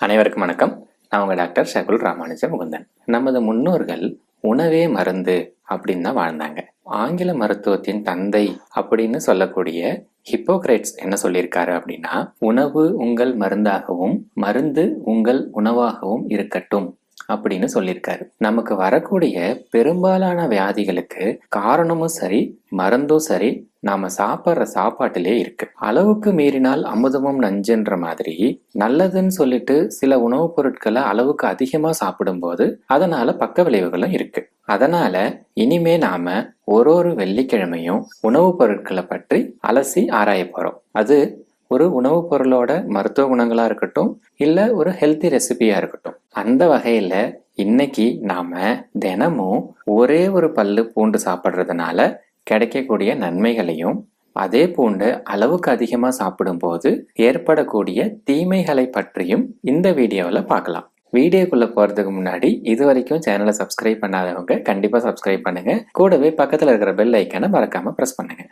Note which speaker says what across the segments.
Speaker 1: அனைவருக்கும் வணக்கம். நான் உங்கள் டாக்டர் சகுல் ராமானுஜ முகுந்தன். நமது முன்னோர்கள் உணவே மருந்து அப்படின்னு தான் வாழ்ந்தாங்க. ஆங்கில மருத்துவத்தின் தந்தை அப்படின்னு சொல்லக்கூடிய ஹிப்போக்ரேட்ஸ் என்ன சொல்லியிருக்காரு அப்படின்னா உணவு உங்கள் மருந்தாகவும் மருந்து உங்கள் உணவாகவும் இருக்கட்டும். அப்படின்னு சொல்லியிருக்காரு. நமக்கு வரக்கூடிய பெரும்பாலான வியாதிகளுக்கு காரணமும் சரி மருந்தும் சரி நாம சாப்பிட்ற சாப்பாட்டிலே இருக்கு. அளவுக்கு மீறினால் அமுதமும் நஞ்சுன்ற மாதிரி நல்லதுன்னு சொல்லிட்டு சில உணவுப் பொருட்களை அளவுக்கு அதிகமா சாப்பிடும்போது அதனால பக்க விளைவுகளும் இருக்கு. அதனால இனிமே நாம ஒரு ஒரு வெள்ளிக்கிழமையும் உணவுப் பொருட்களை பற்றி அலசி ஆராய போறோம். அது ஒரு உணவுப் பொருளோட மருத்துவ குணங்களா இருக்கட்டும் இல்ல ஒரு ஹெல்த்தி ரெசிபியா இருக்கட்டும். அந்த வகையில் இன்னைக்கு நாம தினமும் ஒரே ஒரு பல்லு பூண்டு சாப்பிட்றதுனால கிடைக்கக்கூடிய நன்மைகளையும் அதே பூண்டு அளவுக்கு அதிகமாக சாப்பிடும்போது ஏற்படக்கூடிய தீமைகளை பற்றியும் இந்த வீடியோவில் பார்க்கலாம். வீடியோக்குள்ள போறதுக்கு முன்னாடி இது வரைக்கும் சேனலை சப்ஸ்கிரைப் பண்ணாதவங்க கண்டிப்பா சப்ஸ்கிரைப் பண்ணுங்க. கூடவே பக்கத்துல இருக்கிற பெல் ஐக்கானை மறக்காம பிரஸ் பண்ணுங்க.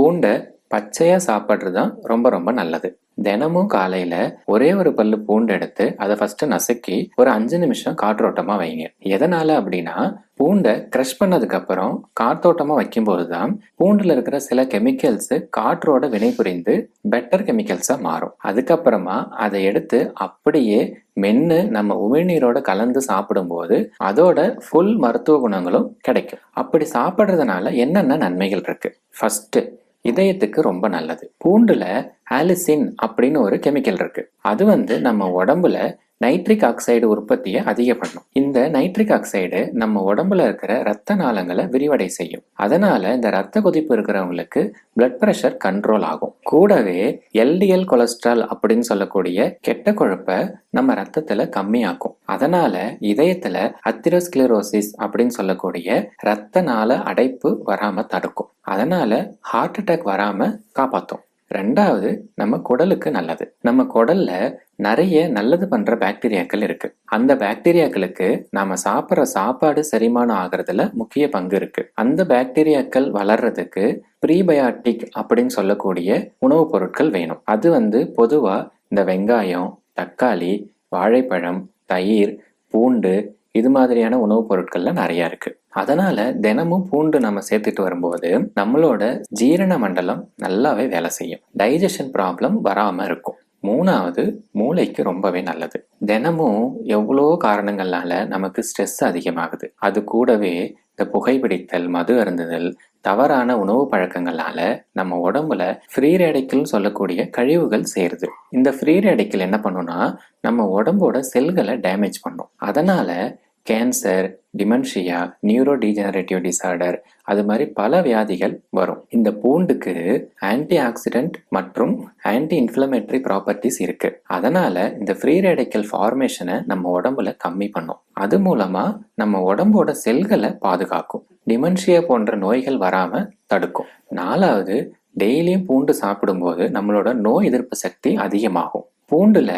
Speaker 1: பூண்டை பச்சையாக சாப்பிட்றது தான் ரொம்ப ரொம்ப நல்லது. தினமும் காலையில ஒரே ஒரு பல்லு பூண்டு எடுத்து அதை ஃபர்ஸ்ட் நசுக்கி ஒரு அஞ்சு நிமிஷம் காற்றோட்டமா வைங்க. எதனால அப்படின்னா பூண்டை க்ரஷ் பண்ணதுக்கு அப்புறம் காற்றோட்டமா வைக்கும்போது தான் பூண்டுல இருக்கிற சில கெமிக்கல்ஸ் காற்றோட வினை புரிந்து பெட்டர் கெமிக்கல்ஸா மாறும். அதுக்கப்புறமா அதை எடுத்து அப்படியே மென்று நம்ம உமிழ்நீரோட கலந்து சாப்பிடும்போது அதோட ஃபுல் மருத்துவ குணங்களும் கிடைக்கும். அப்படி சாப்பிட்றதுனால என்னென்ன நன்மைகள் இருக்கு? ஃபர்ஸ்ட் இதயத்துக்கு ரொம்ப நல்லது. பூண்டுல ஆலிசின் அப்படின்னு ஒரு கெமிக்கல் இருக்கு. அது வந்து நம்ம உடம்புல நைட்ரிக் ஆக்சைடு உற்பத்தியை அதிகம் பண்ணும் இந்த நைட்ரிக் ஆக்சைடு நம்ம உடம்புல இருக்கிற ரத்த நாளங்களை விரிவடை செய்யும். அதனால இந்த ரத்த கொதிப்பு இருக்கிறவங்களுக்கு பிளட் பிரஷர் கண்ட்ரோல் ஆகும். கூடவே எல்டிஎல் கொலஸ்ட்ரால் அப்படின்னு சொல்லக்கூடிய கெட்ட கொழுப்பை நம்ம ரத்தத்துல கம்மியாக்கும். அதனால இதயத்துல அத்திரோஸ்கிளரோசிஸ் அப்படின்னு சொல்லக்கூடிய ரத்த நாள அடைப்பு வராம தடுக்கும். அதனால ஹார்ட் அட்டாக் வராமல் காப்பாற்றும் ரெண்டாவது நம்ம குடலுக்கு நல்லது. நம்ம குடல்ல நிறைய நல்லது பண்ற பாக்டீரியாக்கள் இருக்கு. அந்த பாக்டீரியாக்களுக்கு நாம சாப்பிட்ற சாப்பாடு செரிமானம் ஆகிறதுல முக்கிய பங்கு இருக்கு. அந்த பாக்டீரியாக்கள் வளர்றதுக்கு ப்ரீபயாட்டிக் அப்படின்னு சொல்லக்கூடிய உணவுப் பொருட்கள் வேணும். அது வந்து பொதுவா இந்த வெங்காயம் தக்காளி வாழைப்பழம் தயிர் பூண்டு இது மாதிரியான உணவுப் பொருட்கள்ல நிறைய இருக்கு. அதனால தினமும் பூண்டு நம்ம சேர்த்துட்டு வரும்போது நம்மளோட ஜீரண மண்டலம் நல்லாவே வேலை செய்யும். டைஜஷன் ப்ராப்ளம் வராம இருக்கும். மூணாவது மூளைக்கு ரொம்பவே நல்லது. தினமும் எவ்வளோ காரணங்களால நமக்கு ஸ்ட்ரெஸ் அதிகமாகுது. அது கூடவே இந்த புகைப்பிடித்தல் மது அருந்துதல் தவறான உணவு பழக்கங்களால நம்ம உடம்புல ஃப்ரீ ரேடிக்கல் சொல்லக்கூடிய கழிவுகள் சேருது. இந்த ஃப்ரீ ரேடிக்கல் என்ன பண்ணும்னா நம்ம உடம்போட செல்களை டேமேஜ் பண்ணும். அதனால cancer dementia neurodegenerative disorder அது மாதிரி பல வியாதிகள் வரும். இந்த பூண்டுக்கு ஆன்டி ஆக்சிடென்ட் மற்றும் ஆன்டி இன்ஃப்ளமேட்டரி ப்ராப்பர்ட்டிஸ் இருக்கு. அதனால இந்த ஃப்ரீ ரேடிக்கல் ஃபார்மேஷனை நம்ம உடம்புல கம்மி பண்ணும். அது மூலமா நம்ம உடம்போட செல்களை பாதுகாக்கும். டிமென்ஷியா போன்ற நோய்கள் வராம தடுக்கும். நாலாவது டெய்லியும் பூண்டு சாப்பிடும்போது நம்மளோட நோய் எதிர்ப்பு சக்தி அதிகமாகும். பூண்டுல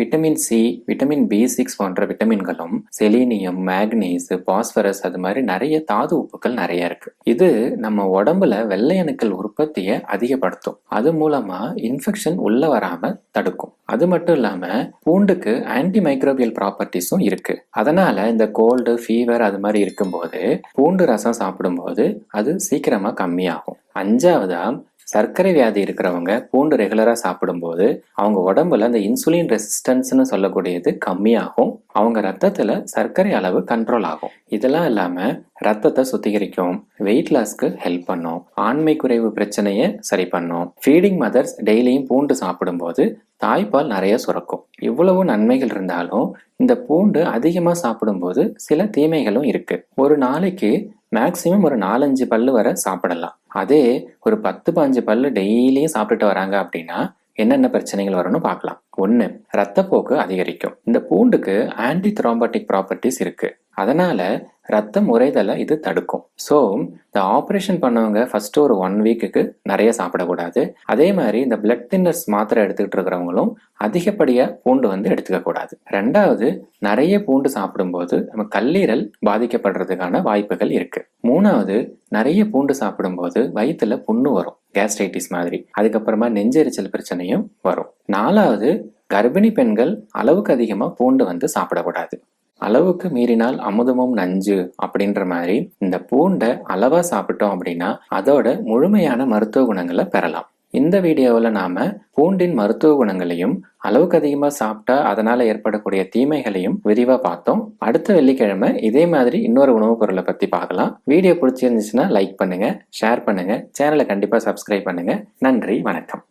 Speaker 1: vitamin C vitamin B six போன்ற விட்டமின்களும் செலீனியம் மேக்னீஸ் பாஸ்பரஸ் அது மாதிரி நிறைய தாது உப்புக்கள் நிறைய இருக்கு. இது நம்ம உடம்புல வெள்ளை அணுக்கள் உற்பத்தியை அதிகப்படுத்தும். அது மூலமா இன்ஃபெக்ஷன் உள்ள வராம தடுக்கும். அது மட்டும் இல்லாம பூண்டுக்கு ஆன்டி மைக்ரோபியல் ப்ராப்பர்ட்டிஸும் இருக்கு. அதனால இந்த கோல்டு ஃபீவர் அது மாதிரி இருக்கும்போது பூண்டு ரசம் சாப்பிடும்போது அது சீக்கிரமா கம்மியாகும். அஞ்சாவதா சர்க்கரை வியாதி இருக்கிறவங்க பூண்டு ரெகுலராக சாப்பிடும்போது அவங்க உடம்புல அந்த இன்சுலின் ரெசிஸ்டன்ஸ்னு சொல்லக்கூடியது கம்மியாகும். அவங்க ரத்தத்தில் சர்க்கரை அளவு கண்ட்ரோல் ஆகும். இதெல்லாம் இல்லாமல் ரத்தத்தை சுத்திகரிக்கும் வெயிட் லாஸ்க்கு ஹெல்ப் பண்ணும் ஆண்மை குறைவு பிரச்சனையை சரி பண்ணும். ஃபீடிங் மதர்ஸ் டெய்லியும் பூண்டு சாப்பிடும்போது தாய்ப்பால் நிறைய சுரக்கும். இவ்வளவு நன்மைகள் இருந்தாலும் இந்த பூண்டு அதிகமாக சாப்பிடும்போது சில தீமைகளும் இருக்கு. ஒரு நாளைக்கு மேக்சிமம் ஒரு நாலஞ்சு பல்லு வரை சாப்பிடலாம். அதே ஒரு பத்து பாஞ்சு பல்லு டெய்லியும் சாப்பிட்டுட்டு வராங்க அப்படின்னா என்னென்ன பிரச்சனைகள் வரும்னு பார்க்கலாம். ஒன்று ரத்தப்போக்கு அதிகரிக்கும். இந்த பூண்டுக்கு ஆன்டி த்ரோம்பாட்டிக் ப்ராப்பர்ட்டிஸ் இருக்கு. அதனால் ரத்தம் உறைதலை இது தடுக்கும். ஸோ இந்த ஆப்ரேஷன் பண்ணவங்க ஃபஸ்ட்டு ஒரு ஒன் வீக்குக்கு நிறைய சாப்பிடக்கூடாது. அதே மாதிரி இந்த பிளட் தின்னர்ஸ் மாத்திரை எடுத்துக்கிட்டு இருக்கிறவங்களும் அதிகப்படியாக பூண்டு வந்து எடுத்துக்க கூடாது. ரெண்டாவது நிறைய பூண்டு சாப்பிடும்போது நம்ம கல்லீரல் பாதிக்கப்படுறதுக்கான வாய்ப்புகள் இருக்குது மூணாவது நிறைய பூண்டு சாப்பிடும்போது வயிற்றுல புண்ணு வரும் கேஸ்ட்ரைட்டிஸ் மாதிரி. அதுக்கப்புறமா நெஞ்செரிச்சல் பிரச்சனையும் வரும். நாலாவது கர்ப்பிணி பெண்கள் அளவுக்கு அதிகமாக பூண்டு வந்து சாப்பிடக்கூடாது. அளவுக்கு மீறினால் அமுதமும் நஞ்சு அப்படின்ற மாதிரி இந்த பூண்டை அளவா சாப்பிட்டோம் அப்படின்னா அதோட முழுமையான மருத்துவ குணங்களை பெறலாம். இந்த வீடியோவில் நாம பூண்டின் மருத்துவ குணங்களையும் அளவுக்கு அதிகமாக சாப்பிட்டா அதனால ஏற்படக்கூடிய தீமைகளையும் விரிவாக பார்த்தோம். அடுத்த வெள்ளிக்கிழமை இதே மாதிரி இன்னொரு உணவுப் பொருளை பற்றி பார்க்கலாம். வீடியோ பிடிச்சிருந்துச்சுன்னா லைக் பண்ணுங்க ஷேர் பண்ணுங்க சேனலை கண்டிப்பாக சப்ஸ்கிரைப் பண்ணுங்க. நன்றி வணக்கம்.